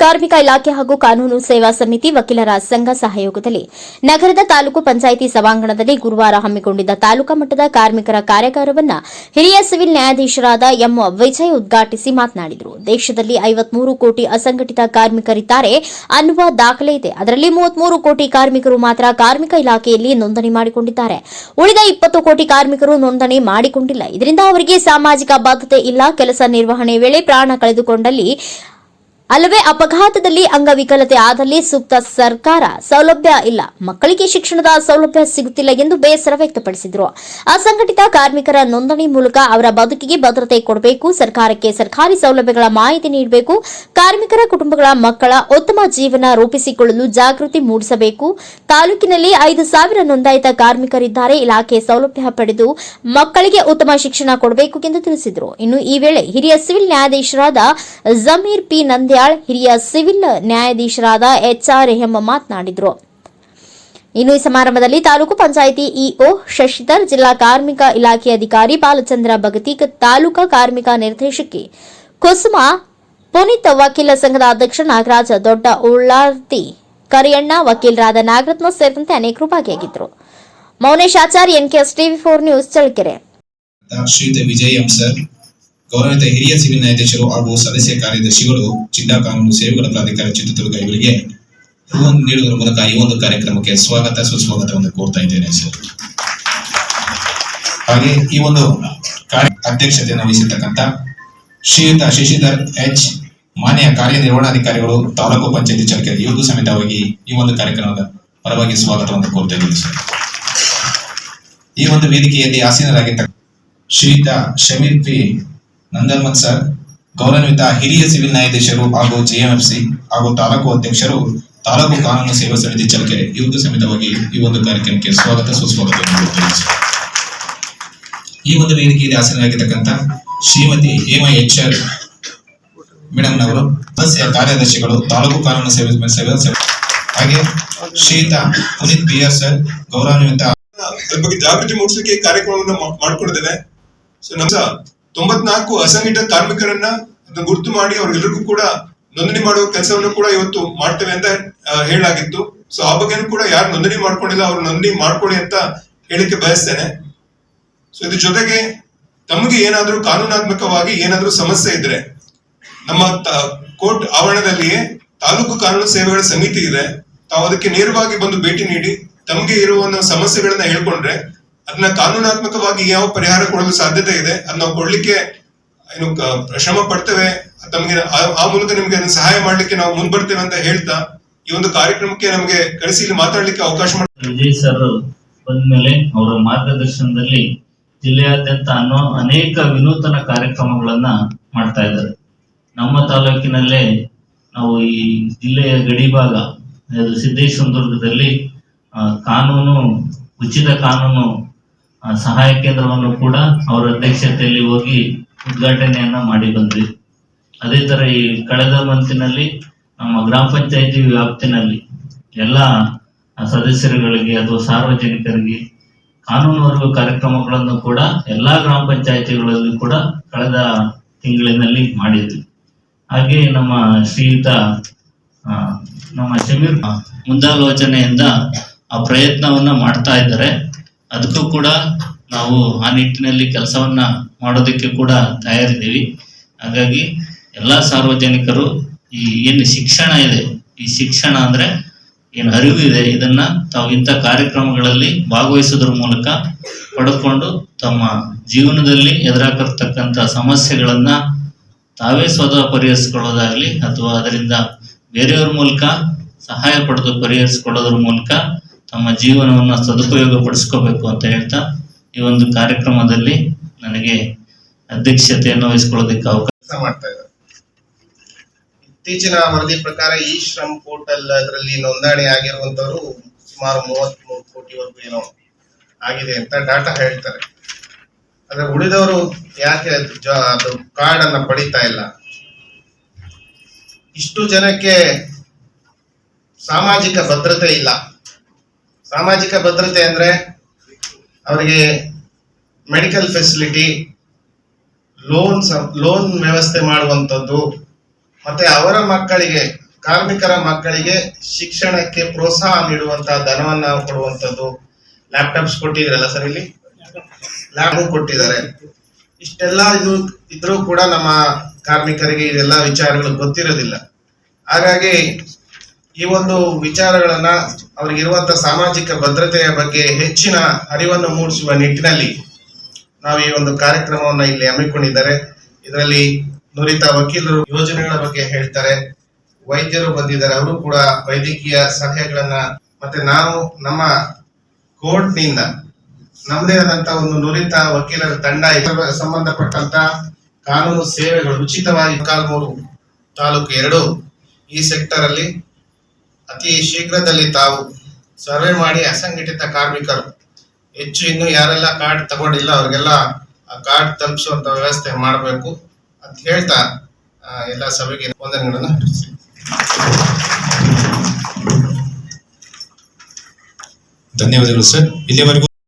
ಕಾರ್ಮಿಕ ಇಲಾಖೆ ಹಾಗೂ ಕಾನೂನು ಸೇವಾ ಸಮಿತಿ ವಕೀಲರ ಸಂಘ ಸಹಯೋಗದಲ್ಲಿ ನಗರದ ತಾಲೂಕು ಪಂಚಾಯಿತಿ ಸಭಾಂಗಣದಲ್ಲಿ ಗುರುವಾರ ಹಮ್ಮಿಕೊಂಡಿದ್ದ ತಾಲೂಕಾ ಮಟ್ಟದ ಕಾರ್ಮಿಕರ ಕಾರ್ಯಾಗಾರವನ್ನು ಹಿರಿಯ ಸಿವಿಲ್ ನ್ಯಾಯಾಧೀಶರಾದ ಎಂ ವಿಜಯ್ ಉದ್ಘಾಟಿಸಿ ಮಾತನಾಡಿದರು. ದೇಶದಲ್ಲಿ ಐವತ್ಮೂರು ಕೋಟಿ ಅಸಂಘಟಿತ ಕಾರ್ಮಿಕರಿದ್ದಾರೆ. ಅನ್ನುವ ದಾಖಲೆ ಇದೆ. ಅದರಲ್ಲಿ ಮೂವತ್ಮೂರು ಕೋಟಿ ಕಾರ್ಮಿಕರು ಮಾತ್ರ ಕಾರ್ಮಿಕ ಇಲಾಖೆಯಲ್ಲಿ ನೋಂದಣಿ ಮಾಡಿಕೊಂಡಿದ್ದಾರೆ. ಉಳಿದ ಇಪ್ಪತ್ತು ಕೋಟಿ ಕಾರ್ಮಿಕರು ನೋಂದಣಿ ಮಾಡಿಕೊಂಡಿಲ್ಲ. ಇದರಿಂದ ಅವರಿಗೆ ಸಾಮಾಜಿಕ ಬಾಧ್ಯತೆ ಇಲ್ಲ. ಕೆಲಸ ನಿರ್ವಹಣೆ ವೇಳೆ ಪ್ರಾಣ ಕಳೆದುಕೊಂಡಲ್ಲಿ ಅಲ್ಲವೇ ಅಪಘಾತದಲ್ಲಿ ಅಂಗವಿಕಲತೆ ಆದಲ್ಲಿ ಸೂಕ್ತ ಸರ್ಕಾರ ಸೌಲಭ್ಯ ಇಲ್ಲ. ಮಕ್ಕಳಿಗೆ ಶಿಕ್ಷಣದ ಸೌಲಭ್ಯ ಸಿಗುತ್ತಿಲ್ಲ ಎಂದು ಬೇಸರ ವ್ಯಕ್ತಪಡಿಸಿದರು. ಅಸಂಘಟಿತ ಕಾರ್ಮಿಕರ ನೋಂದಣಿ ಮೂಲಕ ಅವರ ಬದುಕಿಗೆ ಭದ್ರತೆ ಕೊಡಬೇಕು, ಸರ್ಕಾರಕ್ಕೆ ಸರ್ಕಾರಿ ಸೌಲಭ್ಯಗಳ ಮಾಹಿತಿ ನೀಡಬೇಕು, ಕಾರ್ಮಿಕರ ಕುಟುಂಬಗಳ ಮಕ್ಕಳ ಉತ್ತಮ ಜೀವನ ರೂಪಿಸಿಕೊಳ್ಳಲು ಜಾಗೃತಿ ಮೂಡಿಸಬೇಕು. ತಾಲೂಕಿನಲ್ಲಿ ಐದು ಸಾವಿರ ನೋಂದಾಯಿತ ಕಾರ್ಮಿಕರಿದ್ದಾರೆ. ಇಲಾಖೆ ಸೌಲಭ್ಯ ಪಡೆದು ಮಕ್ಕಳಿಗೆ ಉತ್ತಮ ಶಿಕ್ಷಣ ಕೊಡಬೇಕು ಎಂದು ತಿಳಿಸಿದರು. ಇನ್ನು ಈ ವೇಳೆ ಹಿರಿಯ ಸಿವಿಲ್ ನ್ಯಾಯಾಧೀಶರಾದ ಜಮೀರ್ ಪಿ. ಹಿರಿಯ ಸಿವಿಲ್ ನ್ಯಾಯಾಧೀಶರಾದ ಎಚ್ ಆರ್ ರೆಹಮ್ಮ ಮಾತನಾಡಿದರು. ಇನ್ನು ಈ ಸಮಾರಂಭದಲ್ಲಿ ತಾಲೂಕು ಪಂಚಾಯಿತಿ ಇಒ ಶಶಿಧರ್, ಜಿಲ್ಲಾ ಕಾರ್ಮಿಕ ಇಲಾಖೆ ಅಧಿಕಾರಿ ಬಾಲಚಂದ್ರ ಭಗತಿ, ತಾಲೂಕಾ ಕಾರ್ಮಿಕ ನಿರ್ದೇಶಕಿ ಕುಸುಮ, ಪುನೀತ್ ವಕೀಲ ಸಂಘದ ಅಧ್ಯಕ್ಷ ನಾಗರಾಜ, ದೊಡ್ಡ ಉಳ್ಳಾರ್ತಿ ಕರಿಯಣ್ಣ ವಕೀಲರಾದ ನಾಗರತ್ನ ಸೇರಿದಂತೆ ಅನೇಕರು ಭಾಗಿಯಾಗಿದ್ದರು. Mounesh Acharya NKS TV four news Challakere. ಗೌರವಿತ ಹಿರಿಯ ಸಿವಿಲ್ ನ್ಯಾಯಾಧೀಶರು ಹಾಗೂ ಸದಸ್ಯ ಕಾರ್ಯದರ್ಶಿಗಳು, ಜಿಲ್ಲಾ ಕಾನೂನು ಸೇವೆಗಳ ಪ್ರಾಧಿಕಾರ ಚಿತ್ರದುರ್ಗ ಇವರಿಗೆ ನೀಡುವುದರ ಮೂಲಕ ಈ ಒಂದು ಕಾರ್ಯಕ್ರಮಕ್ಕೆ ಸ್ವಾಗತ, ಸುಸ್ವಾಗತವನ್ನು ಕೋರ್ತಾ ಇದ್ದೇನೆ, ಸರ್. ಹಾಗೆ ಈ ಒಂದು ಕಾರ್ಯ ಅಧ್ಯಕ್ಷತೆಯನ್ನು ವಹಿಸಿರ್ತಕ್ಕಂಥ ಶ್ರೀಯುತ ಶಶಿಧರ್ ಎಚ್, ಮಾನ್ಯ ಕಾರ್ಯನಿರ್ವಹಣಾಧಿಕಾರಿಗಳು, ತಾಲೂಕು ಪಂಚಾಯತಿ ಚಳಕೆರೆ ಇವರು ಸಮೇತವಾಗಿ ಈ ಒಂದು ಕಾರ್ಯಕ್ರಮದ ಪರವಾಗಿ ಸ್ವಾಗತವನ್ನು ಕೋರ್ತಾ ಇದ್ದೇನೆ, ಸರ್. ಈ ಒಂದು ವೇದಿಕೆಯಲ್ಲಿ ಆಸೀನರಾಗಿದ್ದ ಶ್ರೀಯುತ ಶಮೀರ್ ಪಿ ನಂದಲ್ಮತ್ ಸರ್, ಗೌರವಾನ್ವಿತ ಹಿರಿಯ ಸಿವಿಲ್ ನ್ಯಾಯಾಧೀಶರು ಹಾಗೂ ಜಿಎಂಎಫ್ಸಿ ಹಾಗೂ ತಾಲೂಕು ಅಧ್ಯಕ್ಷರು ತಾಲೂಕು ಕಾನೂನು ಸೇವಾ ಸಮಿತಿ ಚಳ್ಳಕೆರೆ ಇವತ್ತು ಸಮೇತವಾಗಿ ಈ ಒಂದು ಕಾರ್ಯಕ್ರಮಕ್ಕೆ ಸ್ವಾಗತ, ಸುಸ್ವಾಗತ ಈ ಒಂದು ವೇದಿಕೆಯಲ್ಲಿ ಆಸೀನರಾಗಿರ್ತಕ್ಕಂಥ Shrimati Hema H R madam ನವರು ಸದಸ್ಯ ಕಾರ್ಯದರ್ಶಿಗಳು, ತಾಲೂಕು ಕಾನೂನು ಸೇವೆ ಸೇವಾ ಹಾಗೆ ಶ್ರೀಯುತ ಪುನೀತ್ ಪಿ ಆರ್ ಸರ್, ಗೌರವಾನ್ವಿತ ಬಗ್ಗೆ ಜಾಗೃತಿ ಮೂಡಿಸಲಿಕ್ಕೆ ಕಾರ್ಯಕ್ರಮವನ್ನು ಮಾಡ್ಕೊಂಡಿದ್ದೇನೆ. ಸೊ ತೊಂಬತ್ನಾಲ್ಕು ಅಸಂಘಟಿತ ಕಾರ್ಮಿಕರನ್ನ ಗುರುತು ಮಾಡಿ ಅವ್ರಿಗೆಲ್ಲರಿಗೂ ಕೂಡ ನೋಂದಣಿ ಮಾಡುವ ಕೆಲಸವನ್ನು ಕೂಡ ಇವತ್ತು ಮಾಡ್ತೇವೆ ಅಂತ ಹೇಳಾಗಿತ್ತು ಸೊ ಆ ಬಗ್ಗೆನೂ ಕೂಡ ಯಾರು ನೋಂದಣಿ ಮಾಡ್ಕೊಂಡಿಲ್ಲ, ಅವ್ರು ನೋಂದಣಿ ಮಾಡ್ಕೊಳ್ಳಿ ಅಂತ ಹೇಳಿಕ್ಕೆ ಬಯಸ್ತೇನೆ. ಸೊ ಇದ್ರ ಜೊತೆಗೆ ತಮಗೆ ಏನಾದ್ರೂ ಕಾನೂನಾತ್ಮಕವಾಗಿ ಏನಾದ್ರೂ ಸಮಸ್ಯೆ ಇದ್ರೆ, ನಮ್ಮ ಕೋರ್ಟ್ ಆವರಣದಲ್ಲಿಯೇ ತಾಲೂಕು ಕಾನೂನು ಸೇವೆಗಳ ಸಮಿತಿ ಇದೆ. ತಾವು ಅದಕ್ಕೆ ನೇರವಾಗಿ ಬಂದು ಭೇಟಿ ನೀಡಿ, ತಮಗೆ ಇರುವ ಸಮಸ್ಯೆಗಳನ್ನ ಹೇಳ್ಕೊಂಡ್ರೆ ಅದನ್ನ ಕಾನೂನಾತ್ಮಕವಾಗಿ ಯಾವ ಪರಿಹಾರ ಕೊಡಲು ಸಾಧ್ಯತೆ ಇದೆ ಅದ್ ನಾವು ಕೊಡ್ಲಿಕ್ಕೆ ಏನು ಶ್ರಮ ಪಡ್ತೇವೆ. ತಮಗೆ ಆ- ಮೂಲಕ ನಿಮ್ಗೆ ಅದನ್ನ ಸಹಾಯ ಮಾಡ್ಲಿಕ್ಕೆ ನಾವು ಮುಂದ್ ಬರ್ತೇವೆ ಅಂತ ಹೇಳ್ತಾ, ಈ ಒಂದು ಕಾರ್ಯಕ್ರಮಕ್ಕೆ ನಮಗೆ ಕರೆಸಿ ಇಲ್ಲಿ ಮಾತಾಡ್ಲಿಕ್ಕೆ ಅವಕಾಶ ವಿಜಯ್ ಸರ್ ಬಂದ್ಮೇಲೆ ಅವರ ಮಾರ್ಗದರ್ಶನದಲ್ಲಿ ಜಿಲ್ಲೆಯಾದ್ಯಂತ ಅನ್ನೋ ಅನೇಕ ವಿನೂತನ ಕಾರ್ಯಕ್ರಮಗಳನ್ನ ಮಾಡ್ತಾ ಇದ್ದಾರೆ. ನಮ್ಮ ತಾಲೂಕಿನಲ್ಲೇ ನಾವು ಈ ಜಿಲ್ಲೆಯ ಗಡಿ ಭಾಗ ಸಿದ್ದೇಶ್ವರದುರ್ಗದಲ್ಲಿ ಕಾನೂನು, ಉಚಿತ ಕಾನೂನು ಸಹಾಯ ಕೇಂದ್ರವನ್ನು ಕೂಡ ಅವರ ಅಧ್ಯಕ್ಷತೆಯಲ್ಲಿ ಹೋಗಿ ಉದ್ಘಾಟನೆಯನ್ನ ಮಾಡಿ ಬಂದ್ವಿ. ಅದೇ ತರ ಈ ಕಳೆದ ಮಂತಿನಲ್ಲಿ ನಮ್ಮ ಗ್ರಾಮ ಪಂಚಾಯತಿ ವ್ಯಾಪ್ತಿನಲ್ಲಿ ಎಲ್ಲ ಸದಸ್ಯರುಗಳಿಗೆ ಅಥವಾ ಸಾರ್ವಜನಿಕರಿಗೆ ಕಾನೂನು ಅರಿವು ಕಾರ್ಯಕ್ರಮಗಳನ್ನು ಕೂಡ ಎಲ್ಲಾ ಗ್ರಾಮ ಪಂಚಾಯತಿಗಳಲ್ಲಿ ಕೂಡ ಕಳೆದ ತಿಂಗಳಿನಲ್ಲಿ ಮಾಡಿದ್ವಿ. ಹಾಗೆ ನಮ್ಮ ಶ್ರೀಯುತ ನಮ್ಮ ಶಮೀರ್ ಮುಂದಾಲೋಚನೆಯಿಂದ ಆ ಪ್ರಯತ್ನವನ್ನ ಮಾಡ್ತಾ ಇದ್ದಾರೆ. ಅದಕ್ಕೂ ಕೂಡ ನಾವು ಆ ನಿಟ್ಟಿನಲ್ಲಿ ಕೆಲಸವನ್ನ ಮಾಡೋದಕ್ಕೆ ಕೂಡ ತಯಾರಿದ್ದೀವಿ. ಹಾಗಾಗಿ ಎಲ್ಲಾ ಸಾರ್ವಜನಿಕರು ಈ ಏನು ಶಿಕ್ಷಣ ಇದೆ, ಈ ಶಿಕ್ಷಣ ಅಂದ್ರೆ ಏನು ಅರಿವು ಇದೆ, ಇದನ್ನ ತಾವು ಇಂಥ ಕಾರ್ಯಕ್ರಮಗಳಲ್ಲಿ ಭಾಗವಹಿಸೋದ್ರ ಮೂಲಕ ಪಡ್ಕೊಂಡು ತಮ್ಮ ಜೀವನದಲ್ಲಿ ಎದುರಾಗಿರ್ತಕ್ಕಂಥ ಸಮಸ್ಯೆಗಳನ್ನ ತಾವೇ ಸ್ವತಃ ಪರಿಹರಿಸಿಕೊಳ್ಳೋದಾಗ್ಲಿ ಅಥವಾ ಅದರಿಂದ ಬೇರೆಯವ್ರ ಮೂಲಕ ಸಹಾಯ ಪಡೆದು ಪರಿಹರಿಸಿಕೊಳ್ಳೋದ್ರ ಮೂಲಕ ತಮ್ಮ ಜೀವನವನ್ನು ಸದುಪಯೋಗ ಪಡಿಸ್ಕೋಬೇಕು ಅಂತ ಹೇಳ್ತಾ ಈ ಒಂದು ಕಾರ್ಯಕ್ರಮದಲ್ಲಿ ನನಗೆ ಅಧ್ಯಕ್ಷತೆಯನ್ನು ವಹಿಸ್ಕೊಳ್ಳೋದಕ್ಕೆ ಅವಕಾಶ ಮಾಡ್ತಾ ಇದ್ದಾರೆ. ಇತ್ತೀಚಿನ ವರದಿ ಪ್ರಕಾರ ಈ ಶ್ರಮ್ ಪೋರ್ಟಲ್ ಅದರಲ್ಲಿ ನೋಂದಣಿ ಆಗಿರುವಂತವರು ಸುಮಾರು ಮೂವತ್ತ್ ಮೂರು ಕೋಟಿವರೆಗೂ ಏನೋ ಆಗಿದೆ ಅಂತ ಡಾಟಾ ಹೇಳ್ತಾರೆ. ಆದ್ರೆ ಉಳಿದವರು ಯಾಕೆ ಅದು ಕಾರ್ಡ್ ಅನ್ನ ಪಡಿತಾ ಇಲ್ಲ? ಇಷ್ಟು ಜನಕ್ಕೆ ಸಾಮಾಜಿಕ ಭದ್ರತೆ ಇಲ್ಲ. ಸಾಮಾಜಿಕ ಭದ್ರತೆ ಅಂದ್ರೆ ಅವರಿಗೆ ಮೆಡಿಕಲ್ ಫೆಸಿಲಿಟಿ ಲೋನ್ ಲೋನ್ ವ್ಯವಸ್ಥೆ ಮಾಡುವಂಥದ್ದು, ಮತ್ತೆ ಅವರ ಮಕ್ಕಳಿಗೆ, ಕಾರ್ಮಿಕರ ಮಕ್ಕಳಿಗೆ ಶಿಕ್ಷಣಕ್ಕೆ ಪ್ರೋತ್ಸಾಹ ನೀಡುವಂತಹ ಧನವನ್ನು ಕೊಡುವಂಥದ್ದು. ಲ್ಯಾಪ್ಟಾಪ್ಸ್ ಕೊಟ್ಟಿದ್ರಲ್ಲ ಸರ್ ಇಲ್ಲಿ? ಲ್ಯಾಬ್ ಕೊಟ್ಟಿದ್ದಾರೆ. ಇಷ್ಟೆಲ್ಲ ಇದು ಇದ್ರೂ ಕೂಡ ನಮ್ಮ ಕಾರ್ಮಿಕರಿಗೆ ಇದೆಲ್ಲ ವಿಚಾರಗಳು ಗೊತ್ತಿರೋದಿಲ್ಲ. ಹಾಗಾಗಿ ಈ ಒಂದು ವಿಚಾರಗಳನ್ನ ಅವ್ರಿಗಿರುವಂತ ಸಾಮಾಜಿಕ ಭದ್ರತೆಯ ಬಗ್ಗೆ ಹೆಚ್ಚಿನ ಅರಿವನ್ನು ಮೂಡಿಸುವ ನಿಟ್ಟಿನಲ್ಲಿ ನಾವು ಈ ಒಂದು ಕಾರ್ಯಕ್ರಮವನ್ನ ಇಲ್ಲಿ ಹಮ್ಮಿಕೊಂಡಿದ್ದಾರೆ. ಇದರಲ್ಲಿ ನುರಿತ ವಕೀಲರು ಯೋಜನೆಗಳ ಬಗ್ಗೆ ಹೇಳ್ತಾರೆ. ವೈದ್ಯರು ಬಂದಿದ್ದಾರೆ. ಅವರು ಕೂಡ ವೈದ್ಯಕೀಯ ಸಲಹೆಗಳನ್ನ ಮತ್ತೆ ನಾವು ನಮ್ಮ ಕೋರ್ಟ್ನಿಂದ ನಮ್ಮದೇ ಆದಂತ ಒಂದು ನುರಿತ ವಕೀಲರ ತಂಡ ಸಂಬಂಧಪಟ್ಟಂತ ಕಾನೂನು ಸೇವೆಗಳು ಉಚಿತವಾಗಿ ಕಾಲ್ಮೂರು ತಾಲೂಕು ಎರಡು ಈ ಸೆಕ್ಟರ್ ಅಲ್ಲಿ ಅತಿ ಶೀಘ್ರದಲ್ಲಿ ತಾವು ಸರ್ವೆ ಮಾಡಿ ಅಸಂಘಟಿತ ಕಾರ್ಮಿಕರು ಹೆಚ್ಚು ಇನ್ನು ಯಾರೆಲ್ಲ ಕಾರ್ಡ್ ತಗೊಂಡಿಲ್ಲ, ಅವ್ರಿಗೆಲ್ಲ ಕಾರ್ಡ್ ತಲುಪಿಸುವಂತ ವ್ಯವಸ್ಥೆ ಮಾಡಬೇಕು ಅಂತ ಹೇಳ್ತಾ ಎಲ್ಲ ಸಭೆಗೆ ವಂದನೆಗಳನ್ನು. ಧನ್ಯವಾದಗಳು ಸರ್ ಇಲ್ಲಿವರೆಗೂ